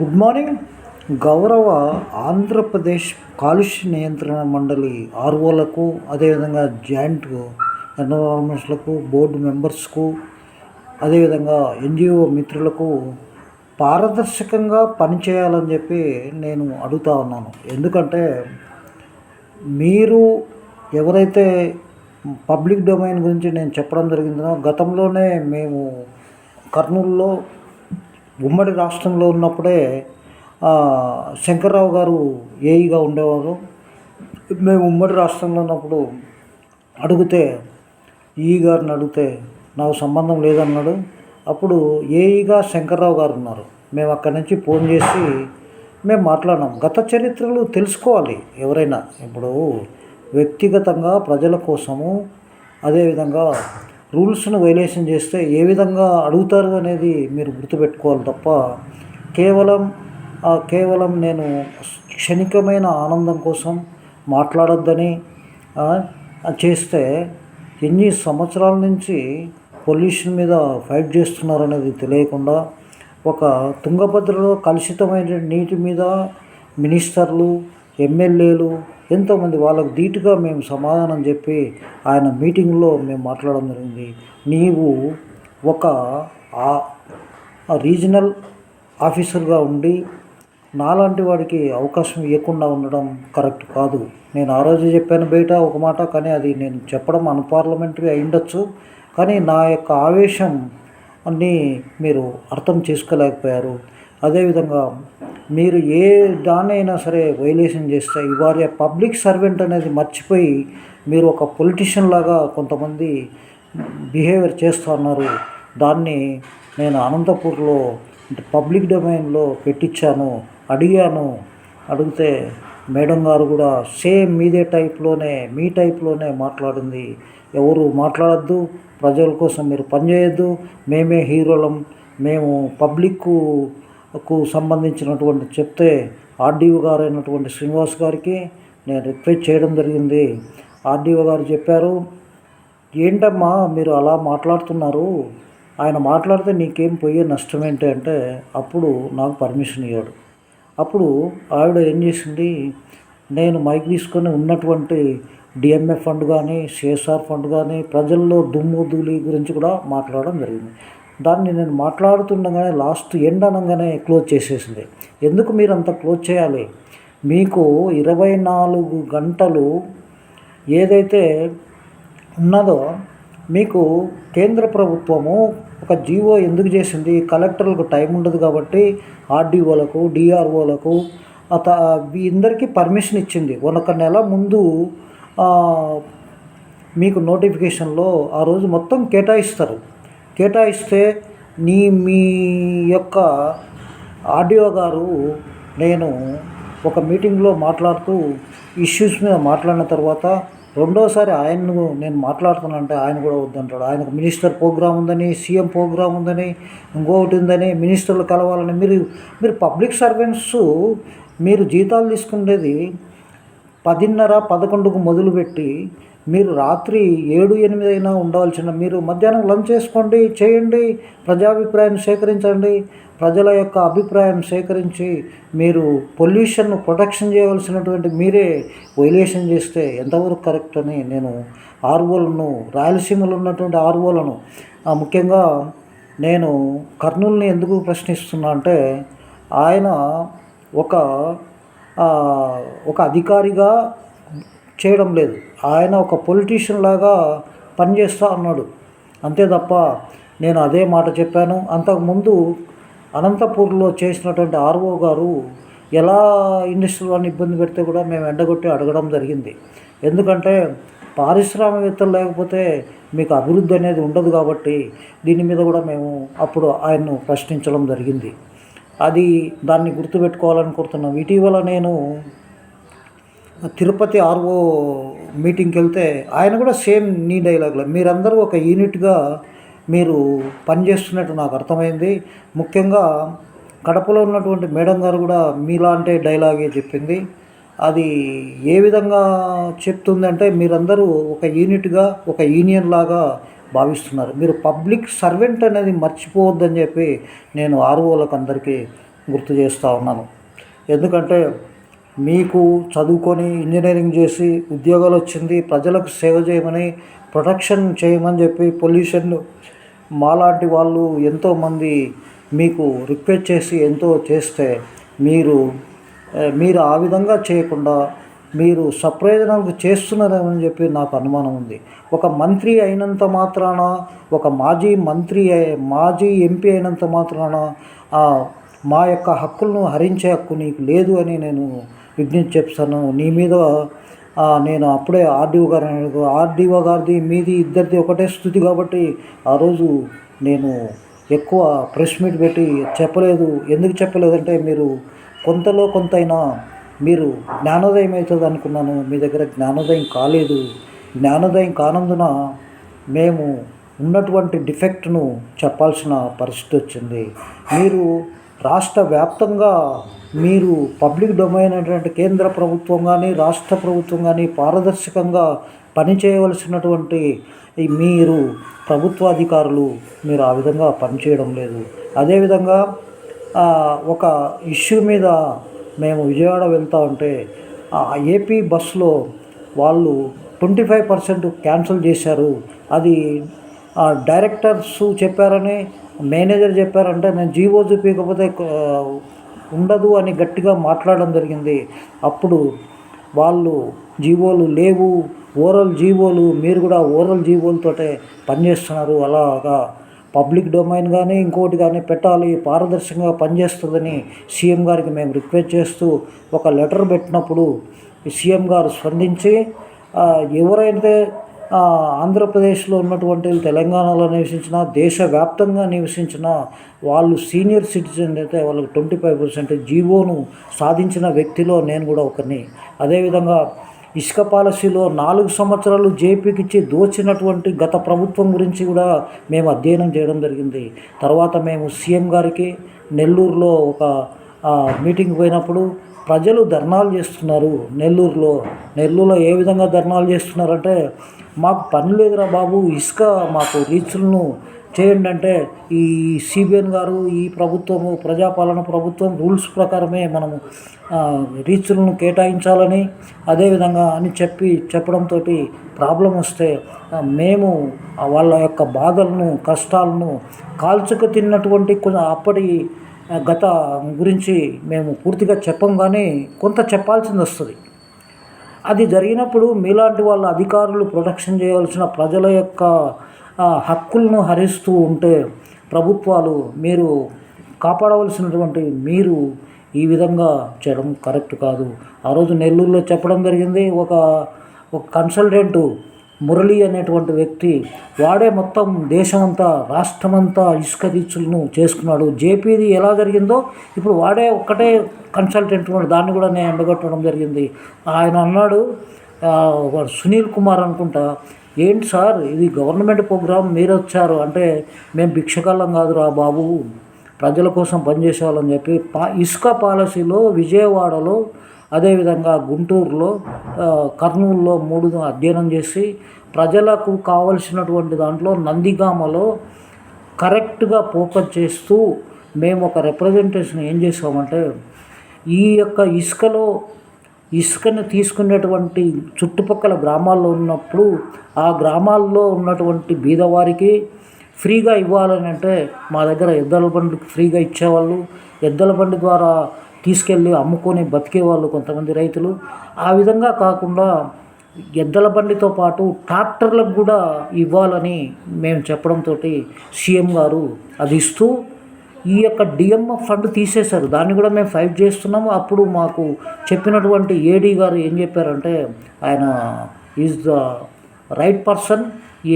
Good morning. గౌరవ ఆంధ్రప్రదేశ్ కాలుష్య నియంత్రణ మండలి ఆర్ఓలకు అదేవిధంగా జాయింట్ ఎన్విరాన్మెంట్స్లకు బోర్డు మెంబర్స్కు అదేవిధంగా ఎన్జిఓ మిత్రులకు పారదర్శకంగా పనిచేయాలని చెప్పి నేను అడుగుతా ఉన్నాను. ఎందుకంటే మీరు ఎవరైతే పబ్లిక్ డొమైన్ గురించి నేను చెప్పడం జరిగిందో గతంలోనే మేము కర్నూలులో ఉమ్మడి రాష్ట్రంలో ఉన్నప్పుడే శంకర్రావు గారు ఏఈగా ఉండేవారు. మేము ఉమ్మడి రాష్ట్రంలో ఉన్నప్పుడు అడిగితే ఈ గారిని అడిగితే నాకు సంబంధం లేదన్నాడు. అప్పుడు ఏఈగా శంకర్రావు గారు ఉన్నారు. మేము అక్కడి నుంచి ఫోన్ చేసి మేము మాట్లాడినాం. గత చరిత్రలు తెలుసుకోవాలి ఎవరైనా. ఇప్పుడు వ్యక్తిగతంగా ప్రజల కోసము అదేవిధంగా రూల్స్ను వైలేషన్ చేస్తే ఏ విధంగా అడుగుతారు అనేది మీరు గుర్తుపెట్టుకోవాలి తప్ప కేవలం కేవలం నేను క్షణికమైన ఆనందం కోసం మాట్లాడొద్దని చేస్తే ఎన్ని సంవత్సరాల నుంచి పొల్యూషన్ మీద ఫైట్ చేస్తున్నారనేది తెలియకుండా ఒక తుంగభద్రలో కలుషితమైన నీటి మీద మినిస్టర్లు ఎమ్మెల్యేలు ఎంతోమంది వాళ్ళకు ధీటుగా మేము సమాధానం చెప్పి ఆయన మీటింగ్లో మేము మాట్లాడడం జరిగింది. నీవు ఒక ఆ- రీజనల్ ఆఫీసర్గా ఉండి నాలాంటి వాడికి అవకాశం ఇవ్వకుండా ఉండడం కరెక్ట్ కాదు. నేను ఆ రోజు చెప్పాను బయట ఒక మాట కానీ అది నేను చెప్పడం అన్పార్లమెంటరీ అయిండొచ్చు కానీ నా యొక్క ఆవేశం అన్నీ మీరు అర్థం చేసుకోలేకపోయారు. అదేవిధంగా మీరు ఏ దాన్నైనా సరే వైలేషన్ చేస్తే ఇవాళ పబ్లిక్ సర్వెంట్ అనేది మర్చిపోయి మీరు ఒక పొలిటీషియన్ లాగా కొంతమంది బిహేవియర్ చేస్తున్నారు దాన్ని నేను అనంతపూర్లో పబ్లిక్ డొమైన్లో పెట్టించాను అడిగాను. అడిగితే మేడం గారు కూడా సేమ్ మీదే టైప్లోనే మీ టైప్లోనే మాట్లాడింది. ఎవరు మాట్లాడద్దు ప్రజల కోసం మీరు పనిచేయొద్దు మేమే హీరోలం మేము పబ్లిక్కు కు సంబంధించినటువంటి చెప్తే ఆర్డీఓ గారు అయినటువంటి శ్రీనివాస్ గారికి నేను రిక్వెస్ట్ చేయడం జరిగింది. ఆర్డీఓ గారు చెప్పారు ఏంటమ్మా మీరు అలా మాట్లాడుతున్నారు? ఆయన మాట్లాడితే నీకేం పోయే నష్టం ఏంటి? అంటే అప్పుడు నాకు పర్మిషన్ ఇవ్వడు అప్పుడు ఆవిడ ఏం చేసింది నేను మైక్ తీసుకొని ఉన్నటువంటి డిఎంఎఫ్ ఫండ్ కానీ సిఎస్ఆర్ ఫండ్ కానీ ప్రజల్లో దుమ్ము ధూళి గురించి కూడా మాట్లాడడం జరిగింది. దాన్ని నేను మాట్లాడుతుండగానే లాస్ట్ ఎండ్ అనగానే క్లోజ్ చేసేసింది. ఎందుకు మీరు అంత క్లోజ్ చేయాలి? మీకు ఇరవై నాలుగు గంటలు ఏదైతే ఉన్నదో మీకు కేంద్ర ప్రభుత్వము ఒక జీవో ఎందుకు చేసింది? కలెక్టర్లకు టైం ఉండదు కాబట్టి ఆర్డీఓలకు డిఆర్ఓలకు అత ఇందరికీ పర్మిషన్ ఇచ్చింది. ఒక నెల ముందు మీకు నోటిఫికేషన్లో ఆ రోజు మొత్తం కేటాయిస్తారు. కేటాయిస్తే నీ మీ యొక్క ఆడియో గారు నేను ఒక మీటింగ్లో మాట్లాడుతూ ఇష్యూస్ మీద మాట్లాడిన తర్వాత రెండోసారి ఆయన్ను నేను మాట్లాడుతున్నానంటే ఆయన కూడా వద్దంటాడు. ఆయనకు మినిస్టర్ ప్రోగ్రామ్ ఉందని సీఎం ప్రోగ్రామ్ ఉందని ఇంకొకటి ఉందని మినిస్టర్లు కలవాలని మీరు మీరు పబ్లిక్ సర్వెంట్స్ మీరు జీతాలు తీసుకునేది పదిన్నర పదకొండుకు మొదలుపెట్టి మీరు రాత్రి ఏడు ఎనిమిది అయినా ఉండవలసిన మీరు మధ్యాహ్నం లంచ్ చేసుకోండి చేయండి ప్రజాభిప్రాయం సేకరించండి ప్రజల యొక్క అభిప్రాయం సేకరించి మీరు పొల్యూషన్ను ప్రొటెక్షన్ చేయవలసినటువంటి మీరే వైలేషన్ చేస్తే ఎంతవరకు కరెక్ట్ అని నేను ఆర్ఓలను రాయలసీమలో ఉన్నటువంటి ఆర్ఓలను ముఖ్యంగా నేను కర్నూలుని ఎందుకు ప్రశ్నిస్తున్నా అంటే ఆయన ఒక ఒక అధికారిగా చేయడం లేదు. ఆయన ఒక పొలిటీషియన్ లాగా పనిచేస్తా అన్నాడు. అంతే తప్ప నేను అదే మాట చెప్పాను. అంతకుముందు అనంతపూర్లో చేసినటువంటి ఆర్ఓ గారు ఎలా ఇండస్ట్రీ వాళ్ళని ఇబ్బంది పెడితే కూడా మేము ఎండగొట్టి అడగడం జరిగింది. ఎందుకంటే పారిశ్రామికవేత్తలు లేకపోతే మీకు అభివృద్ధి అనేది ఉండదు కాబట్టి దీని మీద కూడా మేము అప్పుడు ఆయన్ను ప్రశ్నించడం జరిగింది. అది దాన్ని గుర్తుపెట్టుకోవాలనుకుంటున్నాం ఇటీవల నేను తిరుపతి ఆర్ఓ మీటింగ్కి వెళ్తే ఆయన కూడా సేమ్ నీ డైలాగ్లో మీరందరూ ఒక యూనిట్గా మీరు పనిచేస్తున్నట్టు నాకు అర్థమైంది. ముఖ్యంగా కడపలో ఉన్నటువంటి మేడం గారు కూడా మీలాంటి డైలాగే చెప్పింది. అది ఏ విధంగా చెప్తుందంటే మీరందరూ ఒక యూనిట్గా ఒక యూనియన్ లాగా భావిస్తున్నారు. మీరు పబ్లిక్ సర్వెంట్ అనేది మర్చిపోవద్దని చెప్పి నేను ఆర్ఓలకు అందరికీ గుర్తు చేస్తూ ఉన్నాను. ఎందుకంటే మీకు చదువుకొని ఇంజనీరింగ్ చేసి ఉద్యోగాలు వచ్చింది ప్రజలకు సేవ చేయమని ప్రొటెక్షన్ చేయమని చెప్పి పొల్యూషన్ మాలాంటి వాళ్ళు ఎంతోమంది మీకు రిక్వెస్ట్ చేసి ఎంతో చేస్తే మీరు మీరు ఆ విధంగా చేయకుండా మీరు సప్రయోజనాలకు చేస్తున్నారేమని చెప్పి నాకు అనుమానం ఉంది. ఒక మంత్రి అయినంత మాత్రాన ఒక మాజీ మంత్రి అయి- మాజీ ఎంపీ అయినంత మాత్రాన మా యొక్క హక్కులను హరించే హక్కు నీకు లేదు అని నేను విజ్ఞప్తి చెప్తాను నీ మీద నేను అప్పుడే ఆర్డీఓ గారు ఆర్డీఓ గారిది మీది ఇద్దరిది ఒకటే స్థుతి కాబట్టి ఆ రోజు నేను ఎక్కువ ప్రెస్ మీట్ పెట్టి చెప్పలేదు. ఎందుకు చెప్పలేదంటే మీరు కొంతలో కొంతైనా మీరు జ్ఞానోదయం అవుతుంది అనుకున్నాను. మీ దగ్గర జ్ఞానోదయం కాలేదు. జ్ఞానోదయం కానందున మేము ఉన్నటువంటి డిఫెక్ట్ను చెప్పాల్సిన పరిస్థితి వచ్చింది. మీరు రాష్ట్ర వ్యాప్తంగా మీరు పబ్లిక్ డొమైన్ అనేటువంటి కేంద్ర ప్రభుత్వం కానీ రాష్ట్ర ప్రభుత్వం కానీ పారదర్శకంగా పనిచేయవలసినటువంటి ఈ మీరు ప్రభుత్వాధికారులు మీరు ఆ విధంగా పనిచేయడం లేదు. అదేవిధంగా ఒక ఇష్యూ మీద మేము విజయవాడ వెళ్తా ఉంటే ఆ ఏపీ బస్సులో వాళ్ళు ట్వంటీ ఫైవ్ పర్సెంట్ క్యాన్సిల్ చేశారు. అది డైరెక్టర్స్ చెప్పారని మేనేజర్ చెప్పారంటే నేను జీవో చూపించకపోతే ఉండదు అని గట్టిగా మాట్లాడడం జరిగింది. అప్పుడు వాళ్ళు జీవోలు లేవు. ఓరల్ జీవోలు మీరు కూడా ఓరల్ జీవోలతోటే పనిచేస్తున్నారు. అలాగా పబ్లిక్ డొమైన్ కానీ ఇంకోటి కానీ పెట్టాలి. పారదర్శకంగా పనిచేస్తుందని సీఎం గారికి మేము రిక్వెస్ట్ చేస్తూ ఒక లెటర్ పెట్టినప్పుడు సీఎం గారు స్పందించి ఎవరైతే ఆంధ్రప్రదేశ్లో ఉన్నటువంటి తెలంగాణలో నివసించిన దేశవ్యాప్తంగా నివసించిన వాళ్ళు సీనియర్ సిటిజన్ అయితే వాళ్ళకి ట్వంటీ ఫైవ్ పర్సెంట్ జీవోను సాధించిన వ్యక్తిలో నేను కూడా ఒకరిని. అదేవిధంగా ఇసుక పాలసీలో నాలుగు సంవత్సరాలు జేపీకి ఇచ్చి దోచినటువంటి గత ప్రభుత్వం గురించి కూడా మేము అధ్యయనం చేయడం జరిగింది. తర్వాత మేము సీఎం గారికి నెల్లూరులో ఒక మీటింగ్ పోయినప్పుడు ప్రజలు ధర్నాలు చేస్తున్నారు నెల్లూరులో. నెల్లూరులో ఏ విధంగా ధర్నాలు చేస్తున్నారంటే మాకు పని లేదురా బాబు ఇసుక మాకు రీచ్లను చేయండి అంటే ఈ సిబిఎన్ గారు ఈ ప్రభుత్వము ప్రజాపాలన ప్రభుత్వం రూల్స్ ప్రకారమే మనము రీచ్లను కేటాయించాలని అదేవిధంగా అని చెప్పి చెప్పడంతో ప్రాబ్లం వస్తే మేము వాళ్ళ యొక్క బాధలను కష్టాలను కాల్చుకు తిన్నటువంటి కొంచెం అప్పటి గత గురించి మేము పూర్తిగా చెప్పం కానీ కొంత చెప్పాల్సింది వస్తుంది. అది జరిగినప్పుడు మీలాంటి వాళ్ళ అధికారులు ప్రొటెక్షన్ చేయవలసిన ప్రజల యొక్క హక్కులను హరిస్తూ ఉంటే ప్రభుత్వాలు మీరు కాపాడవలసినటువంటి మీరు ఈ విధంగా చేయడం కరెక్ట్ కాదు. ఆ రోజు నెల్లూరులో చెప్పడం జరిగింది. ఒక ఒక కన్సల్టెంటు మురళి అనేటువంటి వ్యక్తి వాడే మొత్తం దేశమంతా రాష్ట్రమంతా ఇసుక దీక్షలను చేసుకున్నాడు. జేపీది ఎలా జరిగిందో ఇప్పుడు వాడే ఒక్కటే కన్సల్టెంట్ ఉన్నాడు. దాన్ని కూడా నేను ఎండగొట్టడం జరిగింది. ఆయన అన్నాడు సునీల్ కుమార్ అనుకుంటా ఏంటి సార్ ఇది గవర్నమెంట్ ప్రోగ్రామ్ మీరు వచ్చారు. అంటే మేము భిక్షకాలం కాదురా బాబు. ప్రజల కోసం పనిచేసేవాళ్ళని చెప్పి పా ఇసుక పాలసీలో విజయవాడలో అదేవిధంగా గుంటూరులో కర్నూలులో మూడు అధ్యయనం చేసి ప్రజలకు కావలసినటువంటి దాంట్లో నందిగామలో కరెక్ట్గా ఫోకస్ చేస్తూ మేము ఒక రిప్రజెంటేషన్ ఏం చేసామంటే ఈ యొక్క ఇసుకలో ఇసుకను తీసుకునేటువంటి చుట్టుపక్కల గ్రామాల్లో ఉన్నప్పుడు ఆ గ్రామాల్లో ఉన్నటువంటి బీదవారికి ఫ్రీగా ఇవ్వాలని అంటే మా దగ్గర ఎద్దల బండి ఫ్రీగా ఇచ్చేవాళ్ళు. ఎద్దల బండి ద్వారా తీసుకెళ్ళి అమ్ముకొని బతికేవాళ్ళు కొంతమంది రైతులు. ఆ విధంగా కాకుండా ఎద్దల బండితో పాటు ట్రాక్టర్లకు కూడా ఇవ్వాలని మేము చెప్పడంతో సీఎం గారు అది ఇస్తూ ఈ యొక్క డిఎంఎఫ్ ఫండ్ తీసేశారు. దాన్ని కూడా మేము ఫైట్ చేస్తున్నాము. అప్పుడు మాకు చెప్పినటువంటి ఏడీ గారు ఏం చెప్పారంటే ఆయన is the right person.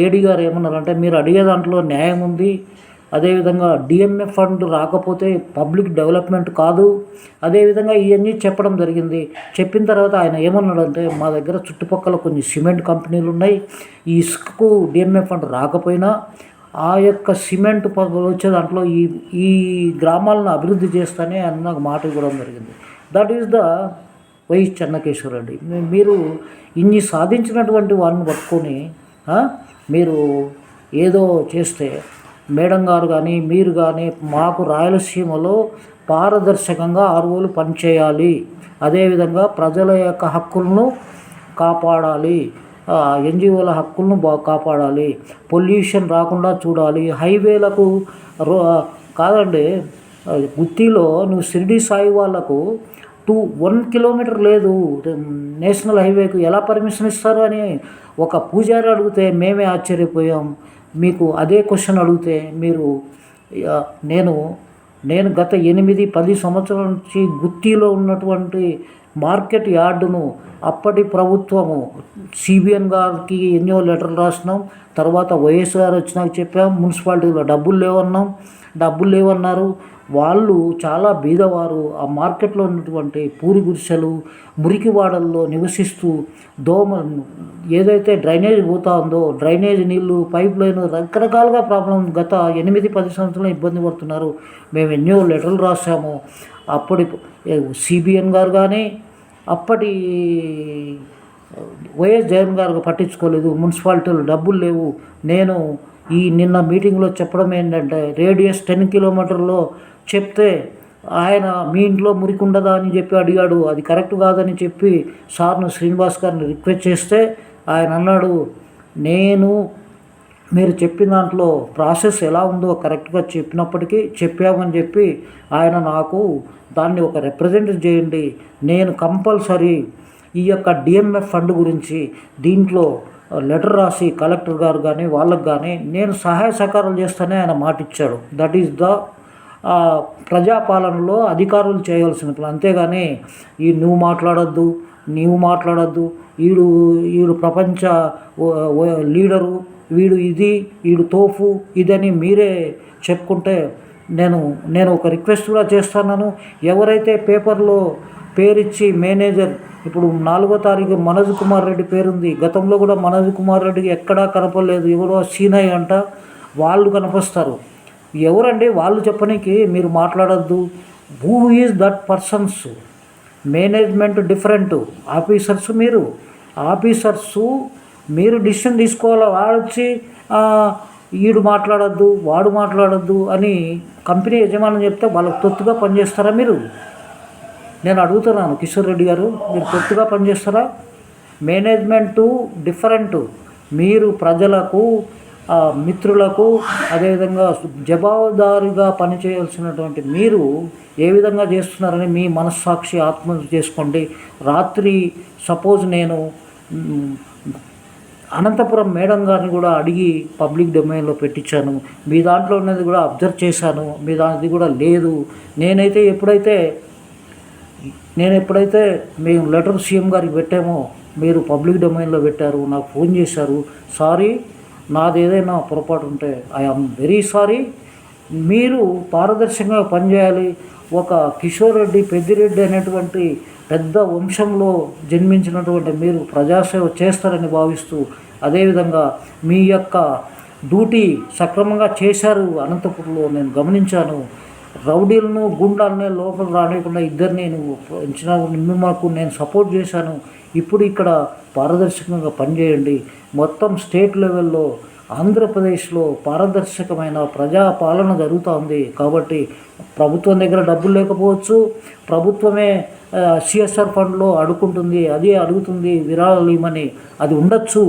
AD గారు ఏమన్నారంటే మీరు అడిగే దాంట్లో న్యాయం ఉంది. అదేవిధంగా డిఎంఎఫ్ ఫండ్ రాకపోతే పబ్లిక్ డెవలప్మెంట్ కాదు. అదేవిధంగా ఇవన్నీ చెప్పడం జరిగింది. చెప్పిన తర్వాత ఆయన ఏమన్నాడంటే మా దగ్గర చుట్టుపక్కల కొన్ని సిమెంట్ కంపెనీలు ఉన్నాయి. ఈ ఇసుకకు డిఎంఎఫ్ ఫండ్ రాకపోయినా ఆ యొక్క సిమెంట్ వచ్చే దాంట్లో ఈ ఈ గ్రామాలను అభివృద్ధి చేస్తానే అని నాకు మాట ఇవ్వడం జరిగింది. That is the YS Chennakeshwara Reddy. మీరు ఇన్ని సాధించినటువంటి వారిని పట్టుకొని మీరు ఏదో చేస్తే మేడం గారు కానీ మీరు కానీ మాకు రాయలసీమలో పారదర్శకంగా ఆర్వోలు పనిచేయాలి. అదేవిధంగా ప్రజల యొక్క హక్కులను కాపాడాలి. ఎన్జిఓల హక్కులను బా కాపాడాలి. పొల్యూషన్ రాకుండా చూడాలి. హైవేలకు రో కాదండి గుత్తిలో నువ్వు షిరిడి సాయి వాళ్ళకు టూ వన్ కిలోమీటర్ లేదు. నేషనల్ హైవేకు ఎలా పర్మిషన్ ఇస్తారు అని ఒక పూజారి అడిగితే మేమే ఆశ్చర్యపోయాం. మీకు అదే క్వశ్చన్ అడిగితే మీరు నేను నేను గత ఎనిమిది పది సంవత్సరాల నుంచి గుత్తిలో ఉన్నటువంటి మార్కెట్ యార్డును అప్పటి ప్రభుత్వము సిబిఎన్ గారికి ఎన్నో లెటర్లు రాసినాం తర్వాత వైఎస్ఆర్ వచ్చినాక చెప్పాం మున్సిపాలిటీలో డబ్బులు లేవన్నాం డబ్బులు లేవన్నారు వాళ్ళు చాలా బీదవారు. ఆ మార్కెట్లో ఉన్నటువంటి పూరి గుడిసెలు మురికివాడల్లో నివసిస్తూ దోమ ఏదైతే డ్రైనేజ్ పోతా ఉందో డ్రైనేజ్ నీళ్ళు పైప్ లైన్ రకరకాలుగా ప్రాబ్లం గత ఎనిమిది పది సంవత్సరాలు ఇబ్బంది పడుతున్నారు. మేము ఎన్నో లెటర్లు రాసాము అప్పటి సిబిఎన్ గారు కానీ అప్పటి వైఎస్ జగన్ గారు పట్టించుకోలేదు. మున్సిపాలిటీలు డబ్బులు లేవు. నేను ఈ నిన్న మీటింగ్లో చెప్పడం ఏంటంటే రేడియస్ టెన్ కిలోమీటర్లో చెప్తే ఆయన మీ ఇంట్లో మురికి ఉండదా అని చెప్పి అడిగాడు. అది కరెక్ట్ కాదని చెప్పి సార్ను శ్రీనివాస్ గారిని రిక్వెస్ట్ చేస్తే ఆయన అన్నాడు నేను మీరు చెప్పిన దాంట్లో ప్రాసెస్ ఎలా ఉందో కరెక్ట్గా చెప్పినప్పటికీ చెప్పామని చెప్పి ఆయన నాకు దాన్ని ఒక రిప్రజెంట్ చేయండి. నేను కంపల్సరీ ఈ యొక్క డిఎంఎఫ్ ఫండ్ గురించి దీంట్లో లెటర్ రాసి కలెక్టర్ గారు కానీ వాళ్ళకు కానీ నేను సహాయ సహకారాలు చేస్తానే ఆయన మాట ఇచ్చాడు దట్ ఈస్ ద ప్రజాపాలనలో అధికారులు చేయాల్సిన పని. అంతేగాని ఈ నువ్వు మాట్లాడొద్దు నీవు మాట్లాడొద్దు వీడు వీడు ప్రపంచ లీడరు వీడు ఇది వీడు తోఫు ఇదని మీరే చెప్పుకుంటే నేను నేను ఒక రిక్వెస్ట్ కూడా చేస్తున్నాను. ఎవరైతే పేపర్లో పేరిచ్చి మేనేజర్ ఇప్పుడు నాలుగో తారీఖు మనోజ్ కుమార్ రెడ్డి పేరుంది గతంలో కూడా మనోజ్ కుమార్ రెడ్డికి ఎక్కడా కనపడలేదు ఎవరో సీనయ్య అంట వాళ్ళు కనిపిస్తారు ఎవరండి? వాళ్ళు చెప్పనీకి మీరు మాట్లాడద్దు. Who is that persons management different officers మీరు. ఆఫీసర్స్ మీరు డిసిషన్ తీసుకోవాలి? వాడొచ్చి ఈడు మాట్లాడద్దు వాడు మాట్లాడద్దు అని కంపెనీ యజమాని చెప్తే వాళ్ళకి తొత్తుగా పనిచేస్తారా మీరు? నేను అడుగుతున్నాను కిషోర్ రెడ్డి గారు మీరు తొత్తుగా పనిచేస్తారా మేనేజ్మెంటు డిఫరెంట్ మీరు ప్రజలకు మిత్రులకు అదేవిధంగా జవాబుదారుగా పనిచేయాల్సినటువంటి మీరు ఏ విధంగా చేస్తున్నారని మీ మనస్సాక్షి ఆత్మ చేసుకోండి. రాత్రి సపోజ్ నేను అనంతపురం మేడం గారిని కూడా అడిగి పబ్లిక్ డొమైన్లో పెట్టించాను. మీ దాంట్లో ఉన్నది కూడా అబ్జర్వ్ చేశాను. మీ దానిది కూడా లేదు. నేనైతే ఎప్పుడైతే నేను ఎప్పుడైతే మేము లెటర్ సీఎం గారికి పెట్టామో మీరు పబ్లిక్ డొమైన్లో పెట్టారు నాకు ఫోన్ చేశారు. సారీ నాది ఏదైనా పొరపాటు ఉంటే ఐఆమ్ వెరీ సారీ. మీరు పారదర్శకంగా పనిచేయాలి. ఒక కిషోర్ రెడ్డి పెద్దిరెడ్డి అనేటువంటి పెద్ద వంశంలో జన్మించినటువంటి మీరు ప్రజాసేవ చేస్తారని భావిస్తూ అదేవిధంగా మీ యొక్క డ్యూటీ సక్రమంగా చేశారు అనంతపురంలో నేను గమనించాను. రౌడీలను గుండాలని లోపల రానియకుండా ఇద్దరిని నువ్వు మాకు నేను సపోర్ట్ చేశాను. ఇప్పుడు ఇక్కడ పారదర్శకంగా పనిచేయండి. మొత్తం స్టేట్ లెవెల్లో ఆంధ్రప్రదేశ్లో పారదర్శకమైన ప్రజాపాలన జరుగుతోంది. కాబట్టి ప్రభుత్వం దగ్గర డబ్బులు లేకపోవచ్చు. ప్రభుత్వమే సిఎస్ఆర్ ఫండ్లో అడుగుంటుంది అదే అడుగుతుంది విరాళాలు ఇవ్వమని. అది ఉండొచ్చు.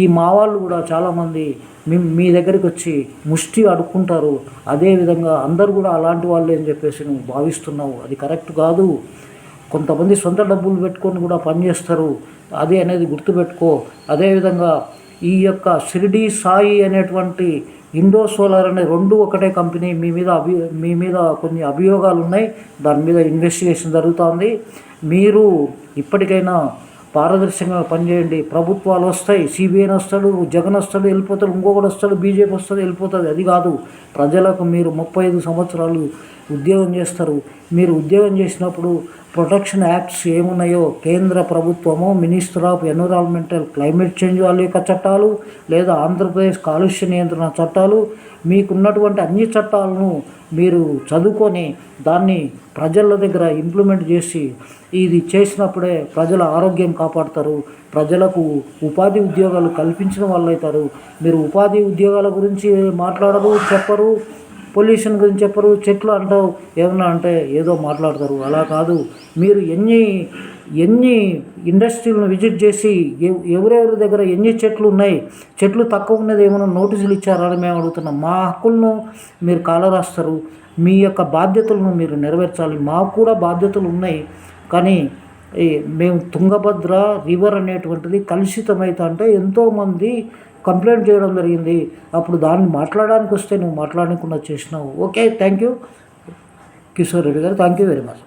ఈ మా వాళ్ళు కూడా చాలామంది మీ మీ దగ్గరికి వచ్చి ముష్టి అడుక్కుంటారు. అదేవిధంగా అందరు కూడా అలాంటి వాళ్ళు అని చెప్పేసి నువ్వు భావిస్తున్నావు. అది కరెక్ట్ కాదు. కొంతమంది సొంత డబ్బులు పెట్టుకొని కూడా పనిచేస్తారు. అది అనేది గుర్తుపెట్టుకో. అదేవిధంగా ఈ యొక్క షిరిడి సాయి అనేటువంటి ఇండో సోలార్ అనే రెండు ఒకటే కంపెనీ మీ మీద అభి మీ మీద కొన్ని అభియోగాలు ఉన్నాయి. దాని మీద ఇన్వెస్టిగేషన్ జరుగుతుంది. మీరు ఇప్పటికైనా పారదర్శకంగా పనిచేయండి. ప్రభుత్వాలు వస్తాయి. సిబిఐ వస్తాడు జగన్ వస్తాడు వెళ్ళిపోతాడు ఇంకొకటి వస్తాడు బీజేపీ వస్తాడు వెళ్ళిపోతుంది అది కాదు. ప్రజలకు మీరు ముప్పై ఐదు సంవత్సరాలు ఉద్యోగం చేస్తారు. మీరు ఉద్యోగం చేసినప్పుడు ప్రొటెక్షన్ యాక్ట్స్ ఏమున్నాయో కేంద్ర ప్రభుత్వము minister of environmental climate change వాళ్ళ యొక్క చట్టాలు లేదా ఆంధ్రప్రదేశ్ కాలుష్య నియంత్రణ చట్టాలు మీకున్నటువంటి అన్ని చట్టాలను మీరు చదువుకొని దాన్ని ప్రజల దగ్గర ఇంప్లిమెంట్ చేసి ఇది చేసినప్పుడే ప్రజల ఆరోగ్యం కాపాడతారు ప్రజలకు ఉపాధి ఉద్యోగాలు కల్పించిన వాళ్ళు అవుతారు మీరు ఉపాధి ఉద్యోగాల గురించి మాట్లాడరు చెప్పరు. పొల్యూషన్ గురించి చెప్పరు చెట్లు అంటావు. ఏమన్నా అంటే ఏదో మాట్లాడతారు. అలా కాదు. మీరు ఎన్ని ఎన్ని ఇండస్ట్రీలను విజిట్ చేసి ఎవరెవరి దగ్గర ఎన్ని చెట్లు ఉన్నాయి చెట్లు తక్కువ ఉన్నది ఏమైనా నోటీసులు ఇచ్చారా అని మేము అడుగుతున్నాం. మా హక్కులను మీరు కాలరాస్తారు. మీ యొక్క బాధ్యతలను మీరు నెరవేర్చాలి. మాకు కూడా బాధ్యతలు ఉన్నాయి. కానీ మేము తుంగభద్ర రివర్ అనేటువంటిది కలుషితమైతే అంటే ఎంతోమంది కంప్లైంట్ చేయడం జరిగింది. అప్పుడు దాన్ని మాట్లాడడానికి వస్తే నువ్వు మాట్లాడకుండా చేసినావు. Okay thank you Kishore Reddy గారు థ్యాంక్ యూ వెరీ మచ్.